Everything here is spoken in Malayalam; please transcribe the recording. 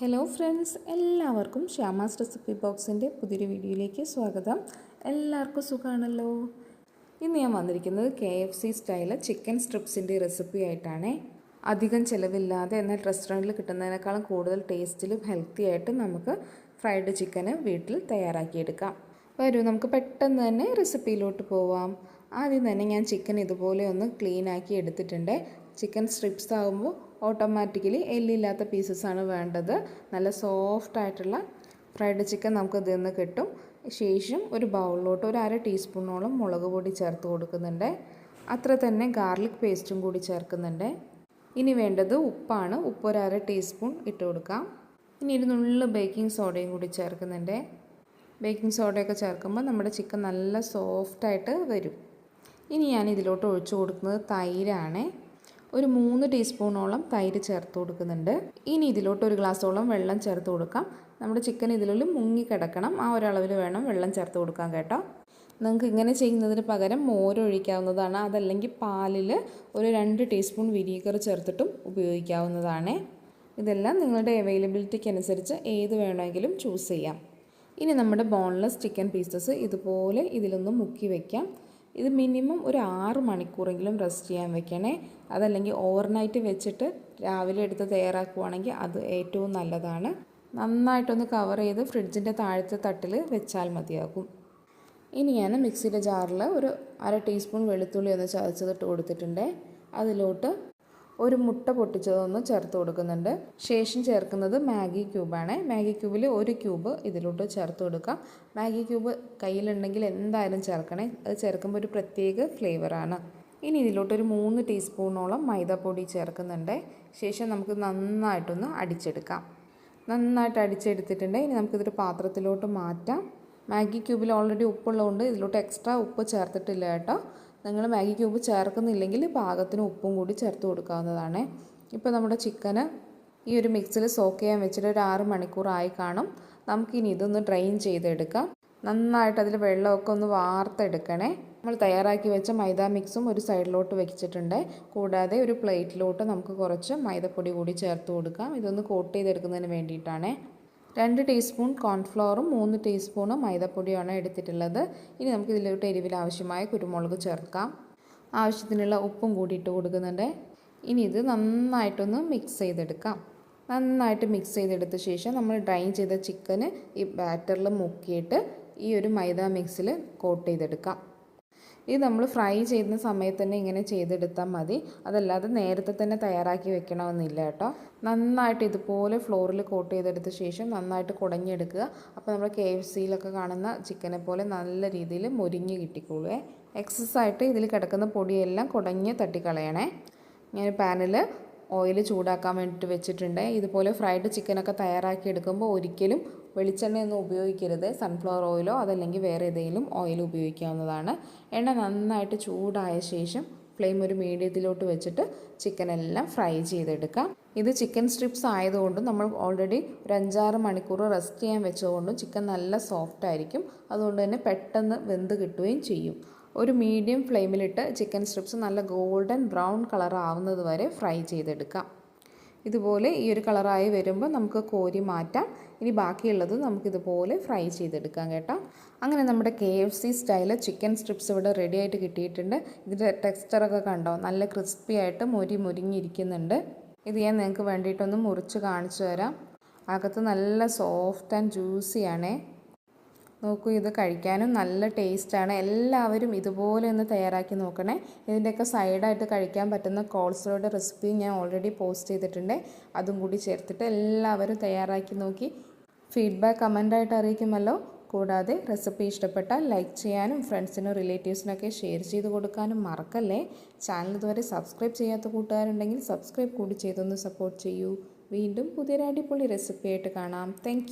ഹലോ ഫ്രണ്ട്സ് എല്ലാവർക്കും ശ്യാമാസ് റെസിപ്പി ബോക്സിന്റെ പുതിയൊരു വീഡിയോയിലേക്ക് സ്വാഗതം. എല്ലാവർക്കും സുഖമാണല്ലോ ഇന്ന് ഞാൻ വന്നിരിക്കുന്നത് K F C style chicken സ്ട്രിപ്സിന്റെ recipe ആയിട്ടാണ്. അധികം ചിലവില്ലാതെ എന്നാൽ റെസ്റ്റോറന്റിൽ കിട്ടുന്നതിനേക്കാളും കൂടുതൽ ടേസ്റ്റിലും ഹെൽത്തി ആയിട്ട് നമുക്ക് ഫ്രൈഡ് ചിക്കന് വീട്ടിൽ തയ്യാറാക്കിയെടുക്കാം. വരൂ നമുക്ക് പെട്ടെന്ന് തന്നെ റെസിപ്പിയിലോട്ട് പോവാം. ആദ്യം തന്നെ ഞാൻ ചിക്കൻ ഇതുപോലെ ഒന്ന് ക്ലീൻ ആക്കി എടുത്തിട്ടുണ്ട്. ചിക്കൻ സ്ട്രിപ്സ് ആകുമ്പോൾ ഓട്ടോമാറ്റിക്കലി എല്ലില്ലാത്ത പീസസ് ആണ് വേണ്ടത്. നല്ല സോഫ്റ്റ് ആയിട്ടുള്ള ഫ്രൈഡ് ചിക്കൻ നമുക്ക് ഇതിൽ നിന്ന് കിട്ടും. ശേഷം ഒരു ബൗളിലോട്ട് ഒരു അര ടീസ്പൂണോളം മുളക് പൊടി ചേർത്ത് കൊടുക്കുന്നുണ്ട്. അത്ര തന്നെ ഗാർലിക് പേസ്റ്റും കൂടി ചേർക്കുന്നുണ്ട്. ഇനി വേണ്ടത് ഉപ്പാണ്. ഉപ്പ് ഒരു അര ടീസ്പൂൺ ഇട്ട് കൊടുക്കാം. ഇനി ഒരു നുള്ളു ബേക്കിംഗ് സോഡയും കൂടി ചേർക്കുന്നുണ്ട്. ബേക്കിംഗ് സോഡയൊക്കെ ചേർക്കുമ്പോൾ നമ്മുടെ ചിക്കൻ നല്ല സോഫ്റ്റായിട്ട് വരും. ഇനി ഞാൻ ഇതിലോട്ട് ഒഴിച്ചു കൊടുക്കുന്നത് തൈരാണ്. ഒരു മൂന്ന് ടീസ്പൂണോളം തൈര് ചേർത്ത് കൊടുക്കുന്നുണ്ട്. ഇനി ഇതിലോട്ട് ഒരു ഗ്ലാസ്സോളം വെള്ളം ചേർത്ത് കൊടുക്കാം. നമ്മുടെ ചിക്കൻ ഇതിലുള്ളിൽ മുങ്ങി കിടക്കണം. ആ ഒരളവിൽ വേണം വെള്ളം ചേർത്ത് കൊടുക്കാൻ കേട്ടോ. നിങ്ങൾക്ക് ഇങ്ങനെ ചെയ്യുന്നതിന് പകരം മോരൊഴിക്കാവുന്നതാണ്. അതല്ലെങ്കിൽ പാലിൽ ഒരു രണ്ട് ടീസ്പൂൺ വിനീഗർ ചേർത്തിട്ടും ഉപയോഗിക്കാവുന്നതാണ്. ഇതെല്ലാം നിങ്ങളുടെ അവൈലബിലിറ്റിക്ക് അനുസരിച്ച് ഏത് വേണമെങ്കിലും ചൂസ് ചെയ്യാം. ഇനി നമ്മുടെ ബോൺലെസ് ചിക്കൻ പീസസ് ഇതുപോലെ ഇതിലൊന്ന് മുക്കി വയ്ക്കാം ഇത് മിനിമം ഒരു ആറ് മണിക്കൂറെങ്കിലും റെസ്റ്റ് ചെയ്യാൻ വെക്കണേ. അതല്ലെങ്കിൽ ഓവർനൈറ്റ് വെച്ചിട്ട് രാവിലെ എടുത്ത് തയ്യാറാക്കുവാണെങ്കിൽ അത് ഏറ്റവും നല്ലതാണ്. നന്നായിട്ടൊന്ന് കവർ ചെയ്ത് ഫ്രിഡ്ജിന്റെ താഴത്തെ തട്ടിൽ വെച്ചാൽ മതിയാകും. ഇനി ഞാൻ മിക്സിയുടെ ജാറിൽ ഒരു അര ടീസ്പൂൺ വെളുത്തുള്ളി ഒന്ന് ചതച്ചതിട്ട് കൊടുത്തിട്ടുണ്ട്. അതിലോട്ട് ഒരു മുട്ട പൊട്ടിച്ചതൊന്ന് ചേർത്ത് കൊടുക്കുന്നുണ്ട്. ശേഷം ചേർക്കുന്നത് മാഗി ക്യൂബാണ്. മാഗി ക്യൂബിൽ ഒരു ക്യൂബ് ഇതിലോട്ട് ചേർത്ത് കൊടുക്കാം. മാഗി ക്യൂബ് കയ്യിലുണ്ടെങ്കിൽ എന്തായാലും ചേർക്കണേ. അത് ചേർക്കുമ്പോൾ ഒരു പ്രത്യേക ഫ്ലേവറാണ്. ഇനി ഇതിലോട്ടൊരു മൂന്ന് ടീസ്പൂണോളം മൈദപ്പൊടി ചേർക്കുന്നുണ്ട്. ശേഷം നമുക്ക് നന്നായിട്ടൊന്ന് അടിച്ചെടുക്കാം. നന്നായിട്ട് അടിച്ചെടുത്തിട്ടുണ്ട്. ഇനി നമുക്കിതൊരു പാത്രത്തിലോട്ട് മാറ്റാം. മാഗി ക്യൂബിൽ ഓൾറെഡി ഉപ്പുള്ളതുകൊണ്ട് ഇതിലോട്ട് എക്സ്ട്രാ ഉപ്പ് ചേർത്തിട്ടില്ല കേട്ടോ. നിങ്ങൾ മാഗി ക്യൂബ് ചേർക്കുന്നില്ലെങ്കിൽ പാകത്തിന് ഉപ്പും കൂടി ചേർത്ത് കൊടുക്കാവുന്നതാണ്. ഇപ്പോൾ നമ്മുടെ ചിക്കന് ഈ ഒരു മിക്സിൽ സോക്ക് ചെയ്യാൻ വെച്ചിട്ട് ഒരു ആറ് മണിക്കൂറായി കാണും. നമുക്കിനി ഇതൊന്ന് ഡ്രെയിൻ ചെയ്തെടുക്കാം. നന്നായിട്ട് അതിൽ വെള്ളമൊക്കെ ഒന്ന് വാർത്തെടുക്കണേ. നമ്മൾ തയ്യാറാക്കി വെച്ച മൈദ മിക്സും ഒരു സൈഡിലോട്ട് വെച്ചിട്ടുണ്ട്. കൂടാതെ ഒരു പ്ലേറ്റിലോട്ട് നമുക്ക് കുറച്ച് മൈദപ്പൊടി കൂടി ചേർത്ത് കൊടുക്കാം. ഇതൊന്ന് കോട്ട് ചെയ്തെടുക്കുന്നതിന് വേണ്ടിയിട്ടാണ്. രണ്ട് ടീസ്പൂൺ കോൺഫ്ലവറും മൂന്ന് ടീസ്പൂണും മൈദപ്പൊടിയാണ് എടുത്തിട്ടുള്ളത്. ഇനി നമുക്ക് ഇതിലോട്ട് എരിവിൽ ആവശ്യമായ കുരുമുളക് ചേർക്കാം. ആവശ്യത്തിനുള്ള ഉപ്പും കൂടി ഇട്ട് കൊടുക്കുന്നുണ്ട്. ഇനി ഇത് നന്നായിട്ടൊന്ന് മിക്സ് ചെയ്തെടുക്കാം. നന്നായിട്ട് മിക്സ് ചെയ്തെടുത്ത ശേഷം നമ്മൾ ഡ്രൈൻ ചെയ്ത ചിക്കന് ഈ ബാറ്ററിൽ മുക്കിയിട്ട് ഈ ഒരു മൈദ മിക്സിൽ കോട്ട് ചെയ്തെടുക്കാം. ഇത് നമ്മൾ ഫ്രൈ ചെയ്യുന്ന സമയത്ത് തന്നെ ഇങ്ങനെ ചെയ്തെടുത്താൽ മതി. അതല്ലാതെ നേരത്തെ തന്നെ തയ്യാറാക്കി വെക്കണമെന്നില്ല കേട്ടോ. നന്നായിട്ട് ഇതുപോലെ ഫ്ലോറിൽ കോട്ട് ചെയ്തെടുത്ത ശേഷം നന്നായിട്ട് കുടഞ്ഞെടുക്കുക. അപ്പോൾ നമ്മൾ കെ എഫ് സിയിലൊക്കെ കാണുന്ന ചിക്കനെ പോലെ നല്ല രീതിയിൽ മുരിഞ്ഞ് കിട്ടിക്കോളുവേ. എക്സസ് ആയിട്ട് ഇതിൽ കിടക്കുന്ന പൊടിയെല്ലാം കുടഞ്ഞ് തട്ടിക്കളയണേ. ഞാൻ പാനിൽ ഓയിൽ ചൂടാക്കാൻ വേണ്ടിയിട്ട് വെച്ചിട്ടുണ്ട്. ഇതുപോലെ ഫ്രൈഡ് ചിക്കനൊക്കെ തയ്യാറാക്കി എടുക്കുമ്പോൾ ഒരിക്കലും വെളിച്ചെണ്ണയൊന്നും ഉപയോഗിക്കരുത്. സൺഫ്ലവർ ഓയിലോ അതല്ലെങ്കിൽ വേറെ ഏതെങ്കിലും ഓയിൽ ഉപയോഗിക്കാവുന്നതാണ്. എണ്ണ നന്നായിട്ട് ചൂടായ ശേഷം ഫ്ലെയിം ഒരു മീഡിയത്തിലോട്ട് വെച്ചിട്ട് ചിക്കൻ എല്ലാം ഫ്രൈ ചെയ്തെടുക്കാം. ഇത് ചിക്കൻ സ്ട്രിപ്സ് ആയതുകൊണ്ട് നമ്മൾ ഓൾറെഡി ഒരു അഞ്ചാറ് മണിക്കൂർ റെസ്റ്റ് ചെയ്യാൻ വെച്ചതുകൊണ്ടും ചിക്കൻ നല്ല സോഫ്റ്റ് ആയിരിക്കും. അതുകൊണ്ട് തന്നെ പെട്ടെന്ന് വെന്ത് കിട്ടുകയും ചെയ്യും. ഒരു മീഡിയം ഫ്ലെയിമിലിട്ട് ചിക്കൻ സ്ട്രിപ്സ് നല്ല ഗോൾഡൻ ബ്രൗൺ കളർ ആവുന്നത് വരെ ഫ്രൈ ചെയ്തെടുക്കാം. ഇതുപോലെ ഈ ഒരു കളറായി വരുമ്പോൾ നമുക്ക് കോരി മാറ്റാം. ഇനി ബാക്കിയുള്ളത് നമുക്കിതുപോലെ ഫ്രൈ ചെയ്തെടുക്കാം കേട്ടോ. അങ്ങനെ നമ്മുടെ K F C style chicken strips ഇവിടെ റെഡി ആയിട്ട് കിട്ടിയിട്ടുണ്ട്. ഇതിന്റെ ടെക്സ്ചറൊക്കെ കണ്ടോ? നല്ല ക്രിസ്പി ആയിട്ട് മൊരി മുരിങ്ങിയിരിക്കുന്നുണ്ട് ഇത് ഞാൻ നിങ്ങൾക്ക് വേണ്ടിയിട്ടൊന്ന് മുറിച്ച് കാണിച്ചു തരാം. അകത്ത് നല്ല സോഫ്റ്റ് ആൻഡ് ജ്യൂസിയാണേ നോക്കൂ ഇത് കഴിക്കാനും നല്ല ടേസ്റ്റാണ്. എല്ലാവരും ഇതുപോലെ ഒന്ന് തയ്യാറാക്കി നോക്കണേ. ഇതിന്റെയൊക്കെ സൈഡായിട്ട് കഴിക്കാൻ പറ്റുന്ന കോൾസ്ലോയുടെ റെസിപ്പി ഞാൻ ഓൾറെഡി പോസ്റ്റ് ചെയ്തിട്ടുണ്ട്. അതും കൂടി ചേർത്തിട്ട് എല്ലാവരും തയ്യാറാക്കി നോക്കി. ഫീഡ്ബാക്ക് കമന്റായിട്ട് അറിയിക്കുമല്ലോ. കൂടാതെ റെസിപ്പി ഇഷ്ടപ്പെട്ടാൽ ലൈക്ക് ചെയ്യാനും ഫ്രണ്ട്സിനും റിലേറ്റീവ്സിനൊക്കെ ഷെയർ ചെയ്ത് കൊടുക്കാനും മറക്കല്ലേ. ചാനൽ ഇതുവരെ സബ്സ്ക്രൈബ് ചെയ്യാത്ത കൂട്ടുകാരുണ്ടെങ്കിൽ സബ്സ്ക്രൈബ് കൂടി ചെയ്തൊന്ന് സപ്പോർട്ട് ചെയ്യൂ. വീണ്ടും പുതിയൊരു അടിപൊളി റെസിപ്പിയായിട്ട് കാണാം. താങ്ക്